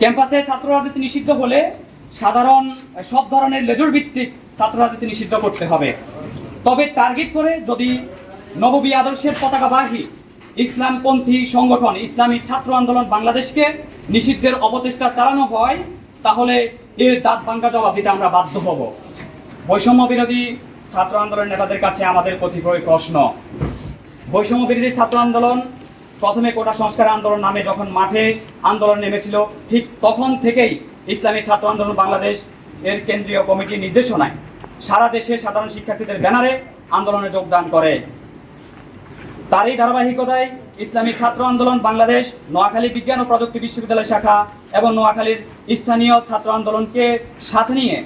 ক্যাম্পাসে ছাত্র রাজনীতি নিষিদ্ধ হলে সাধারণ, সব ধরনের লেজর ভিত্তিক ছাত্র রাজনীতি নিষিদ্ধ করতে হবে। তবে টার্গেট করে যদি নববী আদর্শের পতাকাবাহী ইসলামপন্থী সংগঠন, ইসলামী ছাত্র আন্দোলন বাংলাদেশকে নিষিদ্ধের অপচেষ্টা চালানো হয়, তাহলে এর দাঁত ভাঙ্গা জবাব দিতে আমরা বাধ্য হব। বৈষম্য বিরোধী ছাত্র আন্দোলন নেতাদের কাছে আমাদের কতিপয় প্রশ্ন। বৈষম্য বিরোধী ছাত্র আন্দোলন প্রথমে কোটা সংস্কার আন্দোলন নামে যখন মাঠে আন্দোলন নেমেছিল, ঠিক তখন থেকেই ইসলামী ছাত্র আন্দোলন বাংলাদেশ এর কেন্দ্রীয় কমিটির নির্দেশনায় সারা দেশে সাধারণ শিক্ষার্থীদের ব্যানারে আন্দোলনে যোগদান করে। তারই ধারাবাহিকতায় ইসলামী ছাত্র আন্দোলন বাংলাদেশ নোয়াখালী বিজ্ঞান ও প্রযুক্তি বিশ্ববিদ্যালয় শাখা এবং নোয়াখালীর স্থানীয় ছাত্র আন্দোলনকে সাথে নিয়ে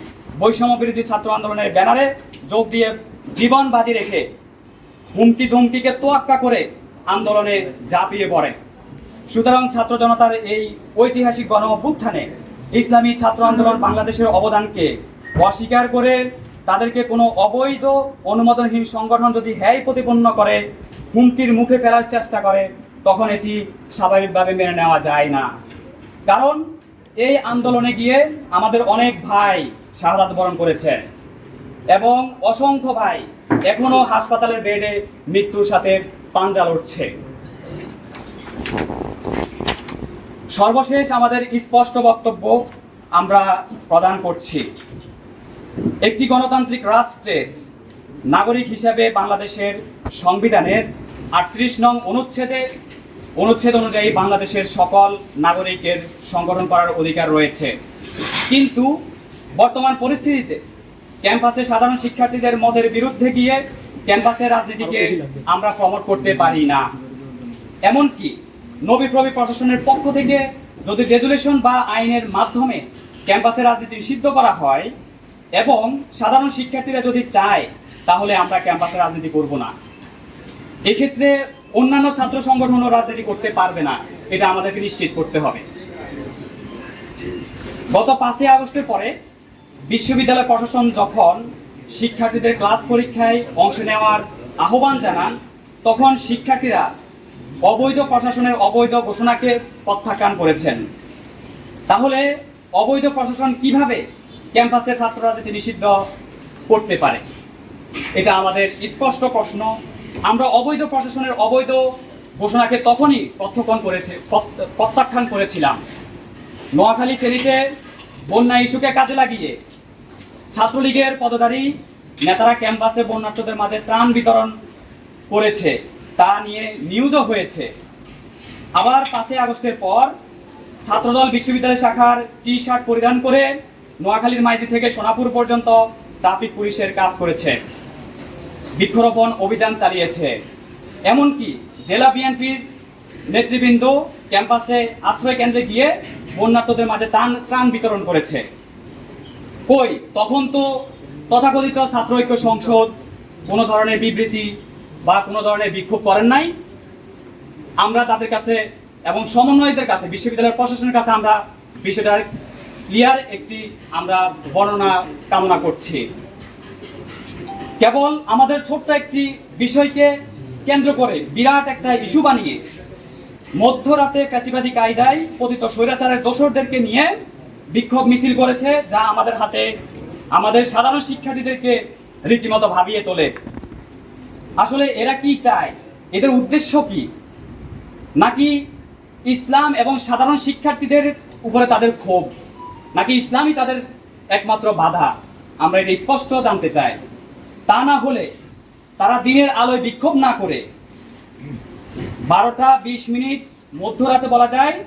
বৈষম্য বিরোধী ছাত্র আন্দোলনের ব্যানারে যোগ দিয়ে জীবন বাজি রেখে হুমকি ধুমকিকে তোয়াক্কা করে আন্দোলনে ঝাঁপিয়ে পড়ে। সুতরাং ছাত্র জনতার এই ঐতিহাসিক গণ অভ্যুত্থানে ইসলামী ছাত্র আন্দোলন বাংলাদেশের অবদানকে অস্বীকার করে তাদেরকে কোনো অবৈধ অনুমোদনহীন সংগঠন যদি হ্যায় প্রতিপন্ন করে, হুমকির মুখে ফেলার চেষ্টা করে, তখন এটি স্বাভাবিকভাবে মেনে নেওয়া যায় না। কারণ এই আন্দোলনে গিয়ে আমাদের অনেক ভাই শাহাদাত বরণ করেছে এবং অসংখ্য ভাই এখনও হাসপাতালের বেডে মৃত্যুর সাথে পাঞ্জা লড়ছে। সর্বশেষ আমাদের স্পষ্ট বক্তব্য আমরা প্রদান করছি। একটি গণতান্ত্রিক রাষ্ট্রে নাগরিক হিসাবে বাংলাদেশের সংবিধানের আটত্রিশ নং অনুচ্ছেদে, অনুচ্ছেদ অনুযায়ী বাংলাদেশের সকল নাগরিকের সংগঠন করার অধিকার রয়েছে। কিন্তু বর্তমান পরিস্থিতিতে ক্যাম্পাসে সাধারণ শিক্ষার্থীদের মতের বিরুদ্ধে গিয়ে ক্যাম্পাসের রাজনীতিকে আমরা প্রমোট করতে পারি না। এমনকি নবী প্রবি প্রশাসনের পক্ষ থেকে যদি রেজুলেশন বা আইনের মাধ্যমে ক্যাম্পাসের রাজনীতি নিষিদ্ধ করা হয় এবং সাধারণ শিক্ষার্থীরা যদি চায়, তাহলে আমরা ক্যাম্পাসে রাজনীতি করব না। এক্ষেত্রে অন্যান্য ছাত্র সংগঠনও রাজনীতি করতে পারবে না। এটা আমাদেরকে নিশ্চিত করতে হবে। গত পাঁচই আগস্টের পরে বিশ্ববিদ্যালয় প্রশাসন যখন শিক্ষার্থীদের ক্লাস পরীক্ষায় অংশ নেওয়ার আহ্বান জানান, তখন শিক্ষার্থীরা অবৈধ প্রশাসনের অবৈধ ঘোষণাকে প্রত্যাখ্যান করেছেন। তাহলে অবৈধ প্রশাসন কীভাবে ক্যাম্পাসে ছাত্র রাজনীতি নিষিদ্ধ করতে পারে? এটা আমাদের স্পষ্ট প্রশ্ন। আমরা অবৈধ প্রশাসনের অবৈধ ঘোষণাকে তখনই প্রত্যাখ্যান করেছে, প্রত্যাখ্যান করেছিলাম। নোয়াখালী ফেরিতে বন্যা ইস্যুকে কাজে লাগিয়ে ছাত্রলীগের পদধারী নেতারা ক্যাম্পাসে বন্যার্থদের মাঝে ত্রাণ বিতরণ করেছে, তা নিয়ে নিউজও হয়েছে। আবার পাঁচই আগস্টের পর ছাত্রদল বিশ্ববিদ্যালয় শাখার টি শার্ট পরিধান করে নোয়াখালীর মাইজি থেকে সোনাপুর পর্যন্ত ট্রাফিক পুলিশের কাজ করেছে। বৃক্ষরোপণ অভিযান চালিয়েছে। এমনকি জেলা বিএনপির নেতৃবৃন্দ ক্যাম্পাসে আশ্রয় কেন্দ্রে গিয়ে বন্যার্থদের মাঝে ত্রাণ ত্রাণ বিতরণ করেছে। কই? তখন তো তথাকথিত ছাত্র ঐক্য সংসদ কোনো ধরনের বিবৃতি বা কোনো ধরনের বিক্ষোভ করেন নাই। আমরা তাদের কাছে এবং সমন্বয়দের কাছে, বিশ্ববিদ্যালয়ের প্রশাসনের কাছে আমরা বিষয়টার ক্লিয়ার একটি আমরা বর্ণনা, কামনা করছি। কেবল আমাদের ছোট্ট একটি বিষয়কে কেন্দ্র করে বিরাট একটা ইস্যু বানিয়ে মধ্যরাতে ফ্যাসিবাদী কায়দায় পতিত স্বৈরাচারের দোসরদেরকে নিয়ে বিক্ষোভ মিছিল করেছে, যা আমাদের হাতে, আমাদের সাধারণ শিক্ষার্থীদেরকে রীতিমতো ভাবিয়ে তোলে। আসলে এরা কি চায়? এদের উদ্দেশ্য কি? নাকি ইসলাম এবং সাধারণ শিক্ষার্থীদের উপরে তাদের ক্ষোভ? নাকি ইসলামই তাদের একমাত্র বাধা? আমরা এটা স্পষ্ট জানতে চাই। তা না হলে তারা দিনের আলোয় বিক্ষোভ না করে। বারোটা বিশ মিনিট মধ্যরাতে বলা যায়,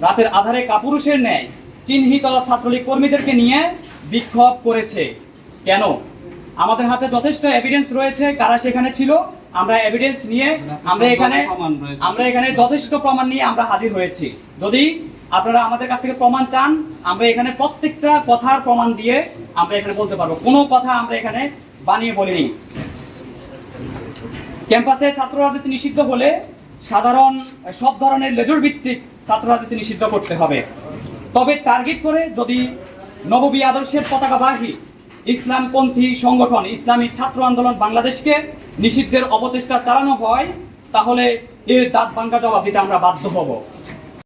রাতের আধারে কাপুরুষের ন্যায় চিহ্নিত ছাত্রলীগ কর্মীদেরকে নিয়ে বিক্ষোভ করেছে। কেন? আমাদের হাতে যথেষ্ট এভিডেন্স রয়েছে কারা সেখানে ছিল। আমরা এভিডেন্স নিয়ে আমরা এখানে আমরা এখানে যথেষ্ট প্রমাণ নিয়ে আমরা হাজির হয়েছি। যদি আপনারা আমাদের কাছ থেকে প্রমাণ চান আমরা এখানে প্রত্যেকটা কথার প্রমাণ দিয়ে আমরা এখানে বলতে পারব। কোনো কথা আমরা এখানে বানিয়ে বলিনি। ক্যাম্পাসে ছাত্র রাজনীতি নিষিদ্ধ হলে সাধারণ সব ধরনের লেজর ভিত্তিক ছাত্র রাজনীতি নিষিদ্ধ করতে হবে। তবে টার্গেট করে যদি নববী আদর্শের পতাকাবাহী ইসলামপন্থী সংগঠন, ইসলামী ছাত্র আন্দোলন বাংলাদেশকে নিষিদ্ধের অপচেষ্টা চালানো হয়, তাহলে এর দাঁত ভাঙ্গা জবাব দিতে আমরা বাধ্য হব।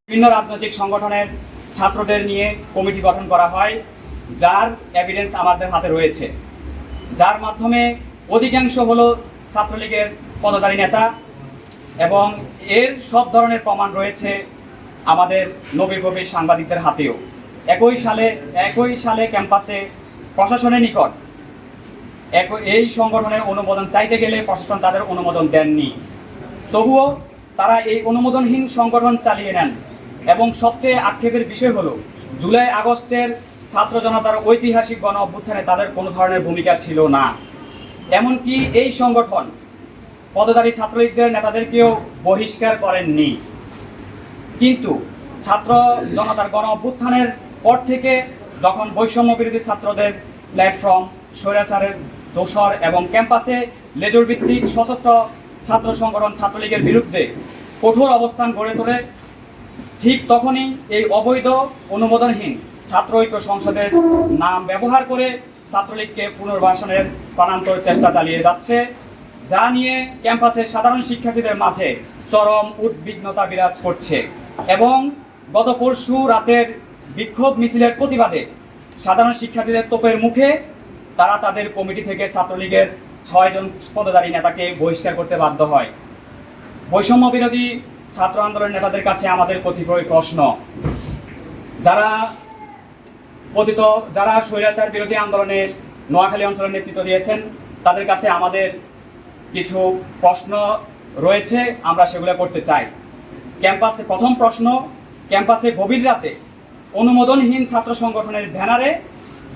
বিভিন্ন রাজনৈতিক সংগঠনের ছাত্রদের নিয়ে কমিটি গঠন করা হয়, যার এভিডেন্স আমাদের হাতে রয়েছে। যার মাধ্যমে অধিকাংশ হলো ছাত্রলীগের পদধারী নেতা এবং এর সব ধরনের প্রমাণ রয়েছে আমাদের নবীর সাংবাদিকদের হাতেও। একই সালে একই সালে ক্যাম্পাসে প্রশাসনের নিকট এই সংগঠনের অনুমোদন চাইতে গেলে প্রশাসন তাদের অনুমোদন দেননি। তবুও তারা এই অনুমোদনহীন সংগঠন চালিয়ে নেন এবং সবচেয়ে আক্ষেপের বিষয় হলো, জুলাই আগস্টের ছাত্র জনতার ঐতিহাসিক গণ অভ্যুত্থানে তাদের কোনো ধরনের ভূমিকা ছিল না। এমনকি এই সংগঠন পদধারী ছাত্রলীগদের নেতাদেরকেও বহিষ্কার করেননি। কিন্তু ছাত্র জনতার গণ অভ্যুত্থানের পর থেকে যখন বৈষম্য বিরোধী ছাত্রদের প্ল্যাটফর্ম স্বৈরাচারের দোসর এবং ক্যাম্পাসে লেজর ভিত্তিক সশস্ত্র ছাত্র সংগঠন ছাত্রলীগের বিরুদ্ধে কঠোর অবস্থান গড়ে তোলে, ঠিক তখনই এই অবৈধ অনুমোদনহীন ছাত্র ঐক্য সংসদের নাম ব্যবহার করে ছাত্রলীগকে পুনর্বাসনের স্থানান্তর চেষ্টা চালিয়ে যাচ্ছে, যা নিয়ে ক্যাম্পাসের সাধারণ শিক্ষার্থীদের মাঝে চরম উদ্বিগ্নতা বিরাজ করছে। এবং গত পরশু রাতের বিক্ষোভ মিছিলের প্রতিবাদে সাধারণ শিক্ষার্থীদের তোপের মুখে তারা তাদের কমিটি থেকে ছাত্রলীগের ছয়জন পদধারী নেতাকে বহিষ্কার করতে বাধ্য হয়। বৈষম্য বিরোধী ছাত্র আন্দোলন নেতাদের কাছে আমাদের কতিপয় প্রশ্ন। যারা পতিত যারা স্বৈরাচার বিরোধী আন্দোলনে নোয়াখালী অঞ্চলের নেতৃত্ব দিয়েছেন, তাদের কাছে আমাদের কিছু প্রশ্ন রয়েছে, আমরা সেগুলো করতে চাই। ক্যাম্পাসে প্রথম প্রশ্ন, ক্যাম্পাসে গভীর রাতে অনুমোদনহীন ছাত্র সংগঠনের ব্যানারে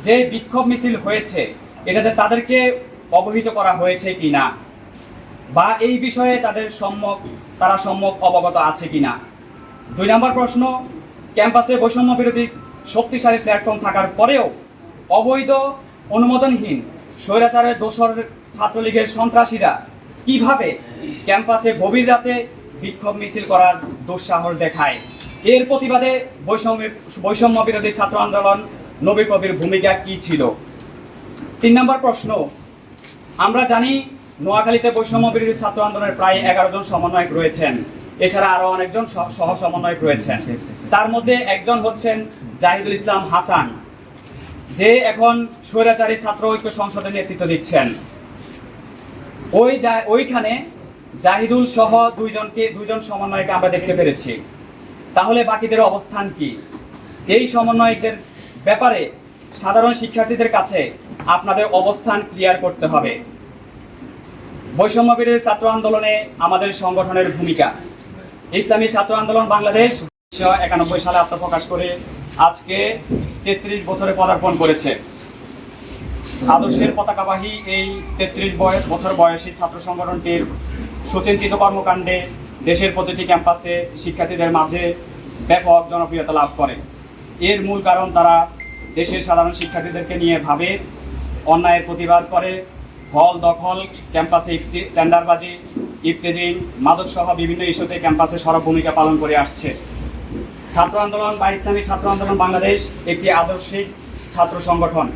যে বিক্ষোভ মিছিল হয়েছে এটাতে তাদেরকে অবহিত করা হয়েছে কি না বা এই বিষয়ে তাদের সম্যক, তারা সম্যক অবগত আছে কি না দুই নম্বর প্রশ্ন, ক্যাম্পাসে বৈষম্য বিরোধী শক্তিশালী প্ল্যাটফর্ম থাকার পরেও অবৈধ অনুমোদনহীন স্বৈরাচারের দোসর ছাত্রলীগের সন্ত্রাসীরা কীভাবে ক্যাম্পাসে গভীর রাতে বিক্ষোভ মিছিল করার দুঃসাহস দেখায়। এর প্রতিবাদে বৈষম্য বিরোধী ছাত্র আন্দোলন নবী কবির ভূমিকা কি ছিল? তিন নম্বর প্রশ্ন, আমরা জানি নোয়াখালীতে বৈষম্য বিরোধী ছাত্র আন্দোলনের প্রায় এগারো জন সমন্বয়ক রয়েছেন। এছাড়া আরও অনেকজন সহ সমন্বয়ক রয়েছেন। তার মধ্যে একজন হচ্ছেন জাহিদুল ইসলাম হাসান, যে এখন স্বৈরাচারী ছাত্র ঐক্য সংসদের নেতৃত্ব দিচ্ছেন। ওই ওইখানে জাহিদুল সহ দুইজনকে, দুইজন সমন্বয়কে আমরা দেখতে পেরেছি। তাহলে বাকিদের অবস্থান কি? এই সমন্বয়কদের ব্যাপারে সাধারণ শিক্ষার্থীদের কাছে আপনাদের অবস্থান ক্লিয়ার করতে হবে। বৈষম্য ছাত্র আন্দোলনে আমাদের সংগঠনের ভূমিকা। ইসলামী ছাত্র আন্দোলন বাংলাদেশ উনিশশো একানব্বই সালে আত্মপ্রকাশ করে আজকে তেত্রিশ বছরে পদার্পণ করেছে। আদর্শের পতাকাবাহী এই তেত্রিশ বছর বয়সী ছাত্র সংগঠনটির সুচিন্তিত কর্মকাণ্ডে দেশের প্রতিটি ক্যাম্পাসে শিক্ষার্থীদের মাঝে ব্যাপক জনপ্রিয়তা লাভ করে। এর মূল কারণ তারা দেশের সাধারণ শিক্ষার্থীদেরকে নিয়ে ভাবে, অন্যায়ের প্রতিবাদ করে, হল দখল, ক্যাম্পাসে ইফতি- টেন্ডারবাজি ইফতেজিং মাদক সহ বিভিন্ন ইস্যুতে ক্যাম্পাসে সরব ভূমিকা পালন করে আসছে। ছাত্র আন্দোলন বা ইসলামী ছাত্র আন্দোলন বাংলাদেশ একটি আদর্শিক ছাত্র সংগঠন।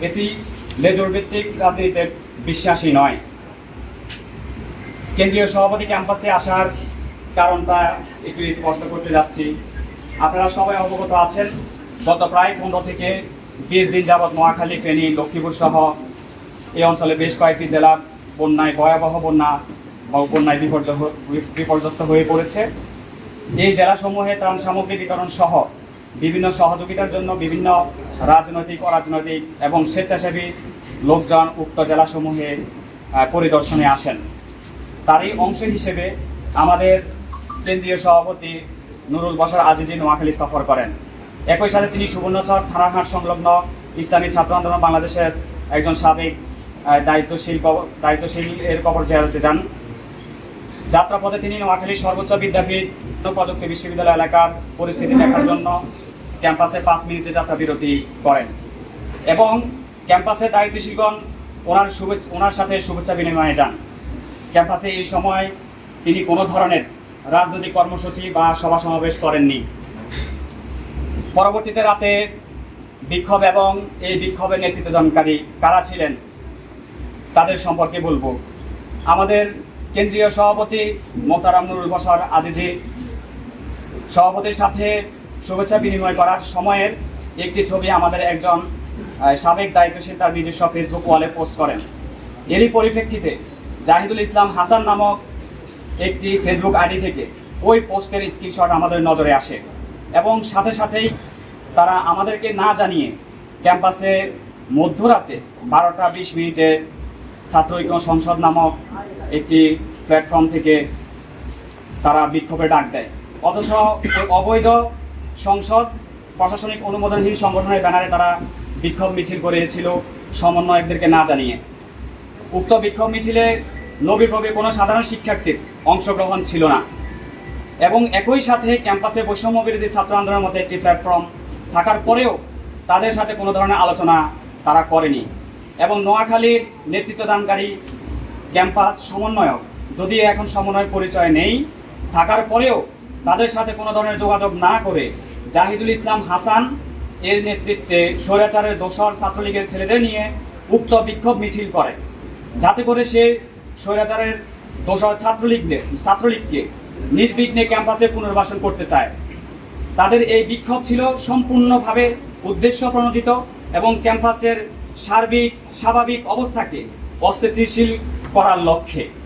এটি লেজর ভিত্তিক রাজনীতিতে বিশ্বাসী নয়। কেন্দ্রীয় সভাপতি ক্যাম্পাসে আসার কারণটা একটু স্পষ্ট করতে যাচ্ছি। আপনারা সবাই অবগত আছেন, গত প্রায় পনেরো থেকে বিশ দিন যাবৎ নোয়াখালী, ফেনী, লক্ষ্মীপুর সহ এই অঞ্চলে বেশ কয়েকটি জেলা বন্যায়, ভয়াবহ বন্যা বা বন্যায় বিপর্য- বিপর্যস্ত হয়ে পড়েছে। এই জেলাসমূহে ত্রাণ সামগ্রী বিতরণ সহ বিভিন্ন সহযোগিতার জন্য বিভিন্ন রাজনৈতিক, অরাজনৈতিক এবং স্বেচ্ছাসেবী লোকজন উক্ত জেলাসমূহে পরিদর্শনে আসেন। তারই অংশ হিসেবে আমাদের কেন্দ্রীয় সভাপতি নুরুল বসার আজিজি নোয়াখালী সফর করেন। একই সাথে তিনি সুবর্ণচর থানাঘাট সংলগ্ন ইসলামী ছাত্র আন্দোলন বাংলাদেশের একজন সাবেক দায়িত্বশীল দায়িত্বশীল এর কবর জেরাতে যান। যাত্রাপথে তিনি নোয়াখালীর সর্বোচ্চ বিদ্যাপীঠ প্রযুক্তি বিশ্ববিদ্যালয় এলাকার পরিস্থিতি দেখার জন্য ক্যাম্পাসে পাঁচ মিনিটে যাত্রা বিরতি করেন এবং ক্যাম্পাসের দায়িত্বশীলগণ ওনার শুভেচ্ছা, ওনার সাথে শুভেচ্ছা বিনিময়ে যান। ক্যাম্পাসে এই সময় তিনি কোনো ধরনের রাজনৈতিক কর্মসূচি বা সভা সমাবেশ করেননি। পরবর্তীতে রাতে বিক্ষোভ এবং এই বিক্ষোভের নেতৃত্বদানকারী কারা ছিলেন, তাদের সম্পর্কে বলব। আমাদের কেন্দ্রীয় সভাপতি মোতারাম নুরুল বসর আজিজি, সভাপতির সাথে শুভেচ্ছা বিনিময় করার সময়ের একটি ছবি আমাদের একজন সাবেক দায়িত্বশীল তার নিজস্ব ফেসবুক ওয়ালে পোস্ট করেন। এরই পরিপ্রেক্ষিতে জাহিদুল ইসলাম হাসান নামক একটি ফেসবুক আইডি থেকে ওই পোস্টের স্ক্রিনশট আমাদের নজরে আসে। এবং সাথে সাথেই তারা আমাদেরকে না জানিয়ে ক্যাম্পাসে মধ্যরাতে বারোটা বিশ মিনিটে ছাত্র ঐক্য সংসদ নামক একটি প্ল্যাটফর্ম থেকে তারা বিক্ষোভে ডাক দেয়। অথচ অবৈধ সংসদ প্রশাসনিক অনুমোদনহীন সংগঠনের ব্যানারে তারা বিক্ষোভ মিছিল করেছিল, সমন্বয়কদেরকে না জানিয়ে। উক্ত বিক্ষোভ মিছিলে নবীপ্রবী কোনো সাধারণ শিক্ষার্থীর অংশগ্রহণ ছিল না। এবং একই সাথে ক্যাম্পাসে বৈষম্য বিরোধী ছাত্র আন্দোলনের মধ্যে একটি প্ল্যাটফর্ম থাকার পরেও তাদের সাথে কোনো ধরনের আলোচনা তারা করেনি। এবং নোয়াখালীর নেতৃত্বদানকারী ক্যাম্পাস সমন্বয়ক যদি এখন সমন্বয় পরিচয় নেই, থাকার পরেও তাদের সাথে কোনো ধরনের যোগাযোগ না করে জাহিদুল ইসলাম হাসান এর নেতৃত্বে স্বৈরাচারের দোসর ছাত্রলীগের ছেলেদের নিয়ে উক্ত বিক্ষোভ মিছিল করে। যাতে করে সে স্বৈরাচারের দোষার ছাত্রলীগ ছাত্রলীগকে নির্বিঘ্নে ক্যাম্পাসে পুনর্বাসন করতে চায়। তাদের এই বিক্ষোভ ছিল সম্পূর্ণভাবে উদ্দেশ্য প্রণোদিত এবং ক্যাম্পাসের সার্বিক, স্বাভাবিক অবস্থাকে অস্থিতিশীল করার লক্ষ্যে।